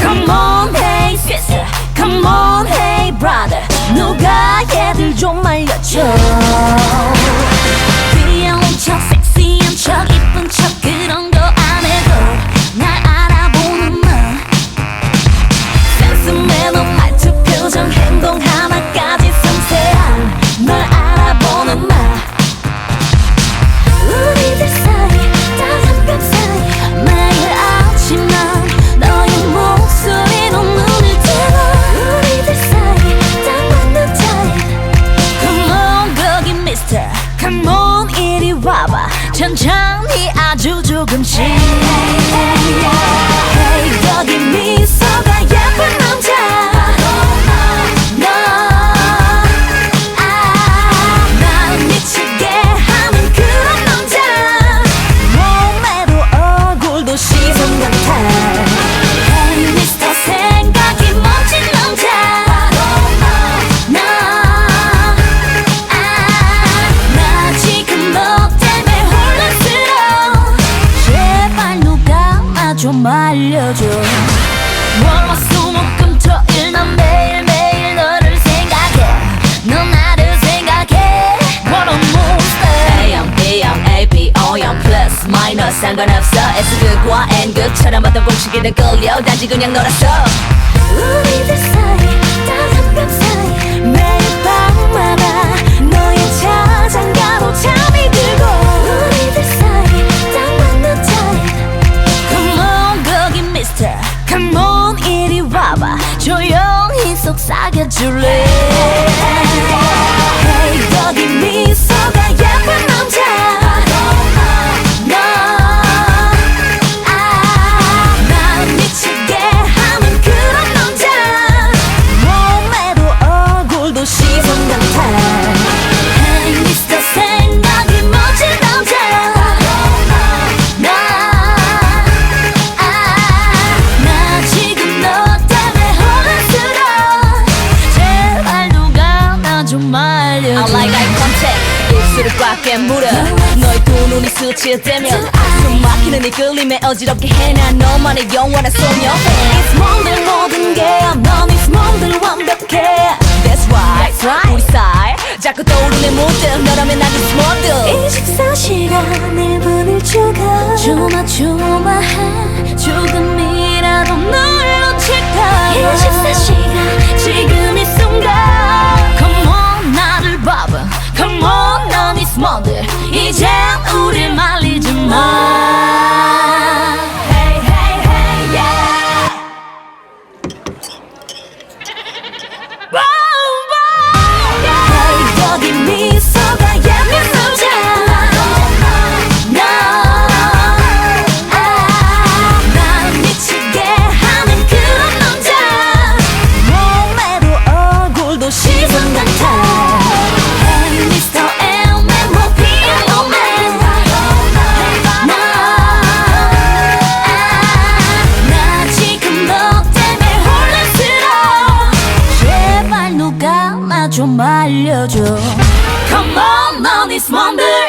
Come on, hey, Didn't 상관없어. S극과 N극처럼 어떤 공식에도 끌려. 단지 그냥 놀았어. 우리들 사이 따뜻한 사이. 매일 밤마다 너의 자장가로 잠이 들고. 우리들 사이 딱 맞는 타임 Come on 거기 Mr. Come on 이리 와봐. 조용히 속삭여줄래? 밖에 물어. 너의 두 눈이 스치대면 숨 막히는 이 끌림에 어지럽게 해난 너만의 영원한 소녀. It's more than 모든 게넌 It's more than 완벽해. That's right, That's right. 우리 사이 자꾸 떠오르네 모든 너라면 나도 It's more than 24시간 1분을 추가. 좀 맞춰 좀 알려줘 Come on, on this Monday